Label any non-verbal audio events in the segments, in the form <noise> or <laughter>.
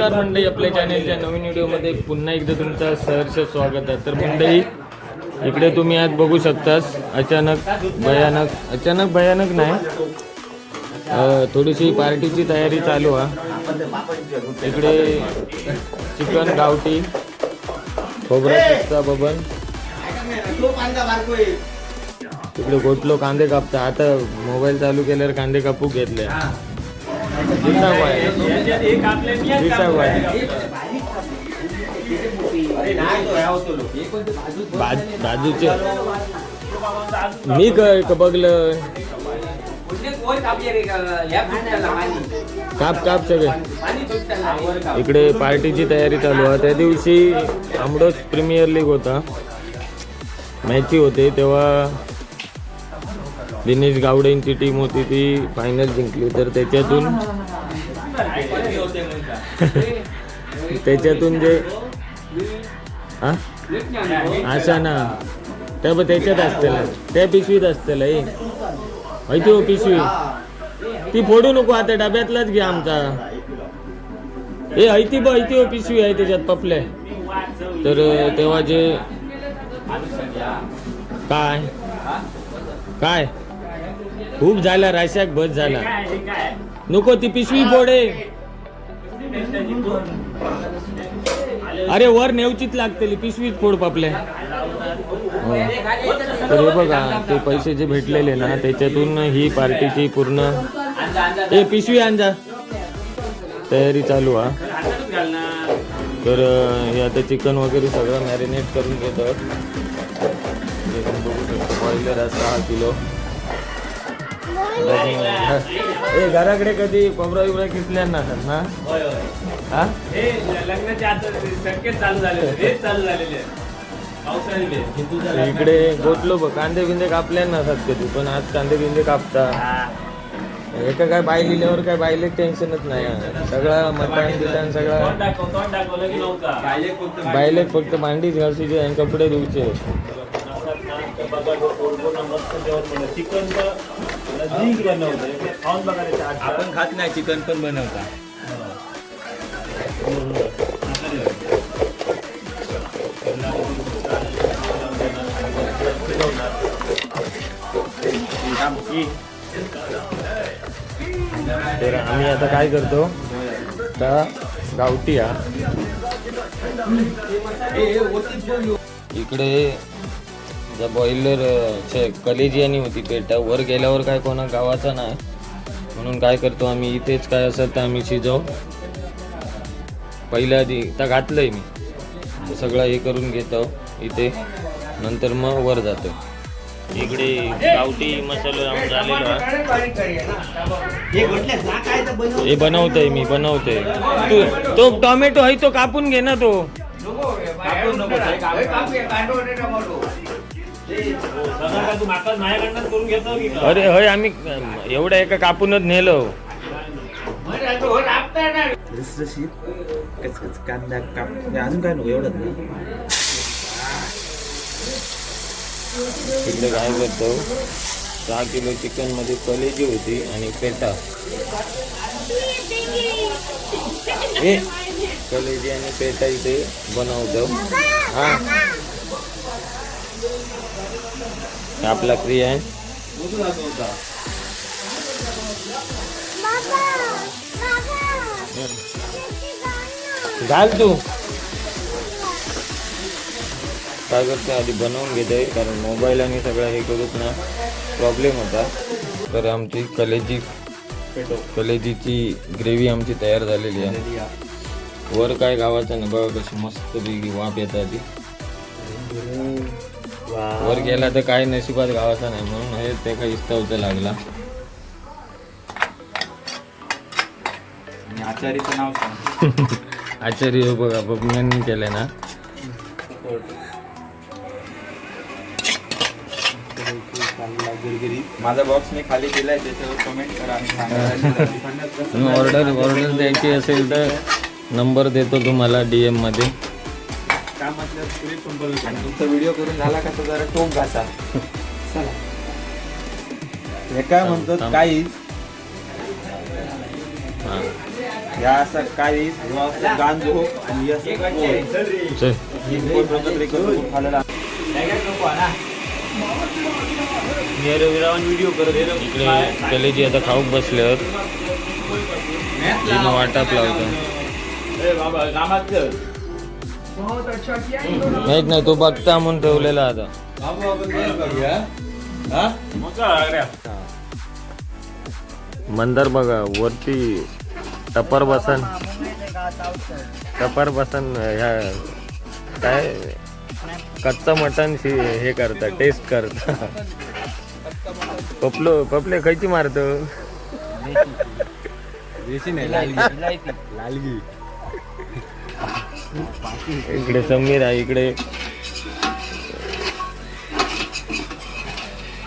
नमस्कार मंडळी आपल्या चॅनेलच्या नवीन व्हिडिओमध्ये पुन्हा एकदा तुमचं सहर्ष स्वागत आहे. तर मंडळी इकडे तुम्ही आज बघू शकतास अचानक भयानक अचानक भयानक नाही. थोडीशी पार्टीची तयारी चालू आहे इकडे चिकन गावठी खोबरा पिस्ता बबन तिकडे गोटलो कांदे कापता. आता मोबाईल चालू केल्यावर कांदे कापू घेतले. दिसाक वाय. दिसाक बाजूचे. मी कर बघलं. काप काप सगळे. इकडे पार्टीची तयारी चालू आहे. त्या दिवशी आमडोस प्रीमियर लीग होता. मॅची होते. तेव्हा दिनेश गावडेंची टीम होती ती फायनल जिंकली. तर त्याच्यातून <laughs> त्याच्यातून जे हा? असा ना. त्या ब- त्याच्यात असतेला. त्या पिशवीत असतेला हे माहिती हो पिशवी. ती फोडू नको आता डब्यातलाच घ्या आमचा. ए ऐती ब ऐती हो पिशवी आहे त्याच्यात पपले तर तेव्हा जे काय? काय? खूप झाला राशाक बस झाला. नको ती पिशवी फोडे. अरे वर नेवचीच लागतेली पिशवीच फोड पापल्या. हो. तर हे बघा ते पैसे जे भेटलेले ना त्याच्यातून ही पार्टीची पूर्ण ए पिशवी आणजा. तयारी चालू हा. तर हे आता चिकन वगैरे सगळं मॅरिनेट करून घेतो बॉयलर सहा किलो. ए घराकडे कधी कोबरा बिबरा किसल्या ना ना? हा. इकडे गोटलो बघ कांदे बिंदे कापल्या ना कधी पण आज कांदे बिंदे कापता. एका काय बाय लिहिल्यावर काय बायले टेन्शनच नाही. सगळं मटण बिटण सगळं बायले फक्त भांडीच घालशीचे आणि कपडे धुवचे. बनवलं. चिकन तर नजीक बनवतं म्हणजे खाऊन. आपण खात नाही चिकन पण बनवता तर आम्ही आता काय करतो आता गावठी हा इकडे ज्या बॉयलर कलेजियानी होती पेटा वर गेल्यावर काय कोणा गावाचा नाही म्हणून काय करतो आम्ही इथेच काय असेल तर आम्ही शिजव पहिल्या आधी आता घातलंय मी ते सगळं हे करून घेतो इथे नंतर मग वर जातो इकडे गावठी मसाला झालेलो आहे हे बनवतोय मी बनवतोय तू तो टोमॅटो आहे तो कापून घे ना तो अरे होय आम्ही एवढ्या एका कापूनच नेलो जशी कचकच कांदा काप अजून काय नको एवढंच इकडे काय करतो? सहा किलो चिकनमध्ये कलेजी होती आणि पेटा. कलेजी आणि पेटा इथे बनवतो. हा हे आपला क्रिया आहे. घाल तू. काय करते आधी बनवून घेते कारण मोबाईल आणि सगळं हे करूच ना प्रॉब्लेम होता. तर आमची कलेजी कलेजीची ग्रेव्ही आमची तयार झालेली आहे. वर काय गावाचं ना बघा कशी मस्त वाफ येतात ती. वर गेला तर काय नशिबात गावाचा नाही म्हणून हे ते काही इस्तवचं लागला. आणि आचारीचं नाव सांग. <laughs> आचार्य बघा बघण्यांनी केलं ना. माझा बॉक्स मी खाली केलाय त्याच्यावर कमेंट करा आणि सांगा. तुम्ही ऑर्डर ऑर्डर द्यायची असेल तर नंबर देतो तुम्हाला डी मध्ये. आणि तुमचा व्हिडिओ करून झाला का तो जरा टोक घासा. चला. हे काय म्हणतात. काही हां. या असं काही गांजो आणि असं व्हिडिओ करत इकडे कलेजी आता खाऊक बसले आहेत तिनं वाटाप लावतो ए बाबा कामाचं माहीत नाही तो बघता म्हणून ठेवलेला आता काय? मंदार बघा वरती टपर बसन टपर बसन ह्या काय कच्चा मटण शि- हे करता टेस्ट करता पपलो पपले खयची मारतो इकडे समीर आहे इकडे.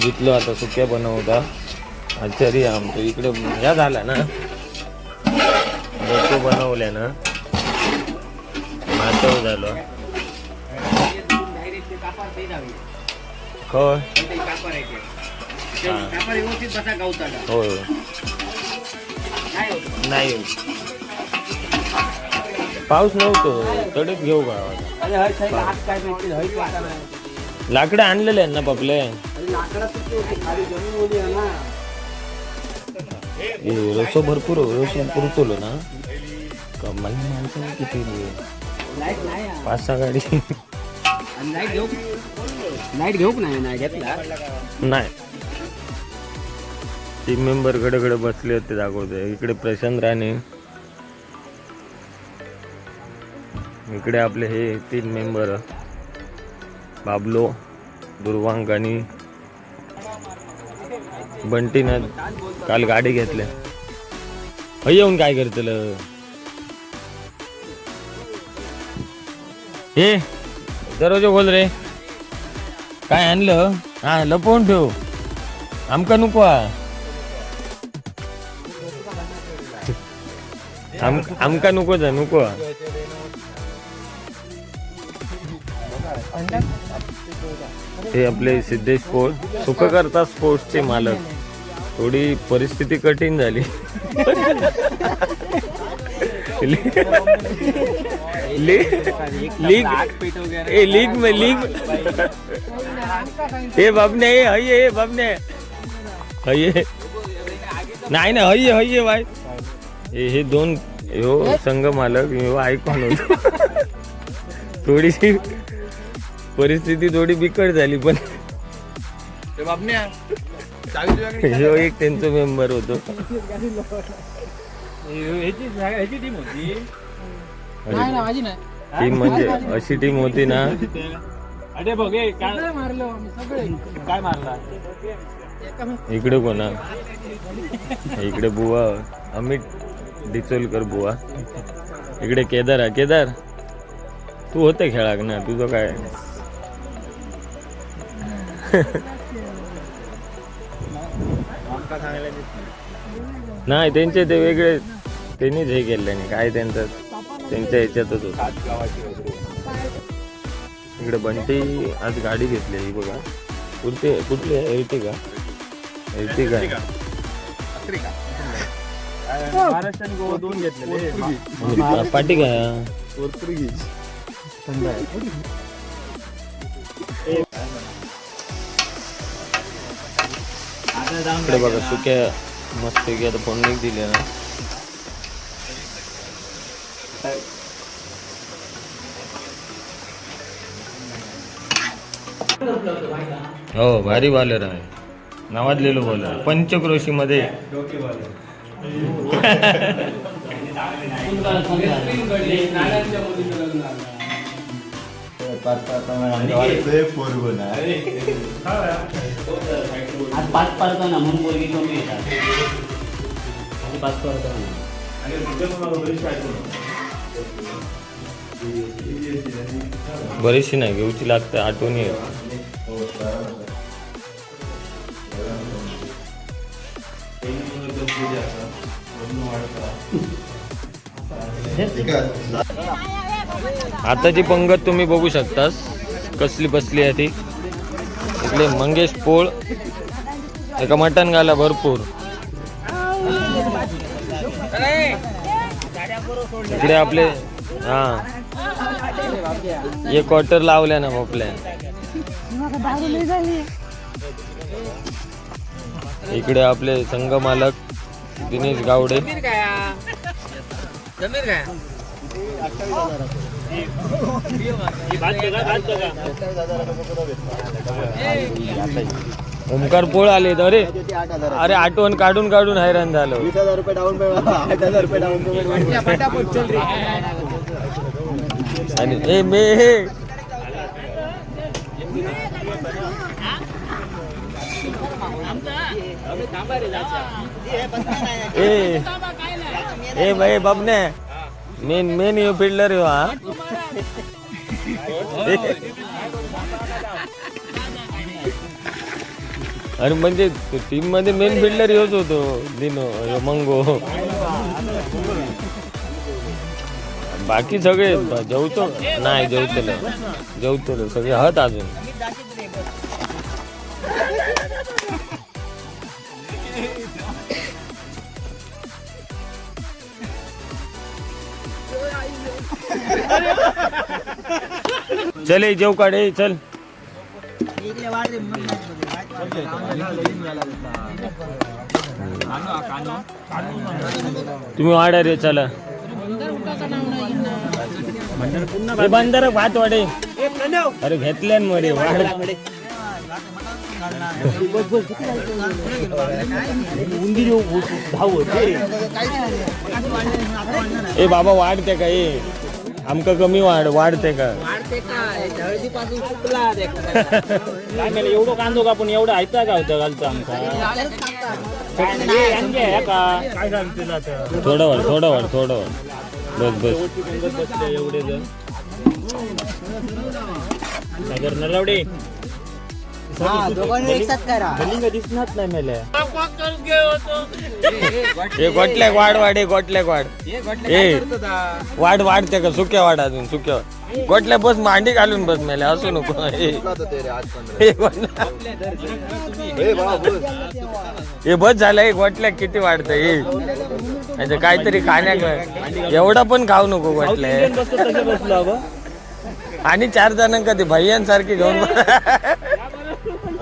घेतलो आता सुक्या बनवता. आचारी आमचं. इकडे ह्या झाला ना. बसो बनवल्या ना. मातव झालो. होय. होय. नाही पाऊस नव्हतो तडीत घेऊ का? लाकडं आणलेले आहेत ना पपले? ए, रसो भरपूर रसो पुरतोलो ना. कमाल माणसं किती पाच सहा गाडी. लाइट घेऊ? नाही? नाही घेतला. नाही. टीम मेंबर घडे घडे बसले होते दाखवते इकडे प्रशांत राणे. इकडे आपले हे तीन मेंबर बाबलो दुर्वांग आणि बंटीनं काल गाडी घेतल्या हय येऊन काय करतील? हे दरवाजे खोल रे. काय आणलं? हा लपवून ठेव. आमका नको आमका नको जा नको हे आपले सिद्धेश स्पोर्ट सुख करता स्पोर्ट्सचे मालक. थोडी परिस्थिती कठीण झाली. लीग ए लीग में लीग हे बाबने हे हये हे बाबने. हये. नाही ना हये हये बाय हे हे दोन ह्यो संघ मालक ह्यो ऐकून होतो. थोडीशी परिस्थिती थोडी बिकट झाली पण ह्यो एक त्यांचं मेंबर होतो. टीम होती. नाही ना माझी नाही. टीम म्हणजे अशी टीम होती ना. अरे बघ हे काय सगळे मारलो आम्ही सगळे. काय मारला? इकडे कोणा? इकडे बुवा. अमित डिचोलकर बुवा. इकडे केदार आहे. केदार तू होते खेळाक ना? तुझं काय? नाही त्यांचे ते वेगळे त्यांनीच हे केले नाही काय त्यांचं? त्यांच्या ह्याच्यातच होत. इकडे बंटी आज गाडी घेतली ही बघा. कुठते कुठली आहे? एर्टिगा एर्टिगा दोन घेतलेले पाठी का? इकडे बघा सुक्या मस्त की आता फोडणी दिले ना हो भारी बॉलर आहे. नावाजलेलो बॉलर पंचक्रोशी मध्ये आज पाच ना म्हणून मुलगी कमी येतात आणि पाच ना बरीचशी नाही घेऊची लागते आठवणी येत आताची पंगत तुम्ही बघू शकतास कसली बसली आहे ती. आपले मंगेश पोळ. एका मटण गाला भरपूर. इकडे आपले हा. एक क्वार्टर लावल्या ना आपल्या इकडे आपले संघ मालक दिनेश गावडे. ओमकार पोळ आले अरे अरे आठवण काढून काढून हैराण झालो. वीस हजार रुपये डाऊन पेमेंट आठ हजार रुपये डाऊन पेमेंट आणि ए मे हे. ए ए भाई बबने. मेन मेन यू फिल्डर यो हा. <laughs> अरे म्हणजे टीममध्ये मेन फिल्डर योच होतो दिनो मंगो. बाकी सगळे जेवतो नाही जेवतले जेवतले सगळे हत अजून. <laughs> चल ए, जेव काढे चल. तुम्ही वाडा रे चला. बंदर भात वाडे अरे घेतले ना मध्ये ए बाबा वाढते का ए आमका कमी वाढ वाढते का? काय? मेले एवढं कांदो का पण एवढं ऐकता का होतं घालतं आमचा? थोडं वाढ थोडं वाढ थोडं वाढ बस बस. एवढे जण. दिसणार नाही. मेले. ए गोटल्याक वाढ वाढ ए गोटल्याक वाढ. ए वाढ वाढते का? सुक्या वाढ अजून सुक्या वाढ. गोटल्या बस मांडी घालून बस मेले असू नको. ए. ए, गोटल्या. ए बस झालं एक गोटल्या किती वाढतं ए. अच्छा काहीतरी खाण्या एवढा पण खाऊ नको गोटल्या. बसलो आणि चार जणांका ते भैयांसारखे घेऊन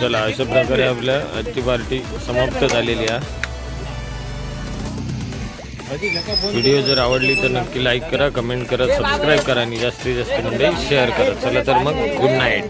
चला अशा प्रकारे आपल्या आजची पार्टी समाप्त झालेली आहे. व्हिडिओ जर आवडली तर नक्की लाईक करा कमेंट करा सबस्क्राईब करा आणि जास्तीत जास्त म्हणजे शेअर करा. चला तर मग गुड नाईट.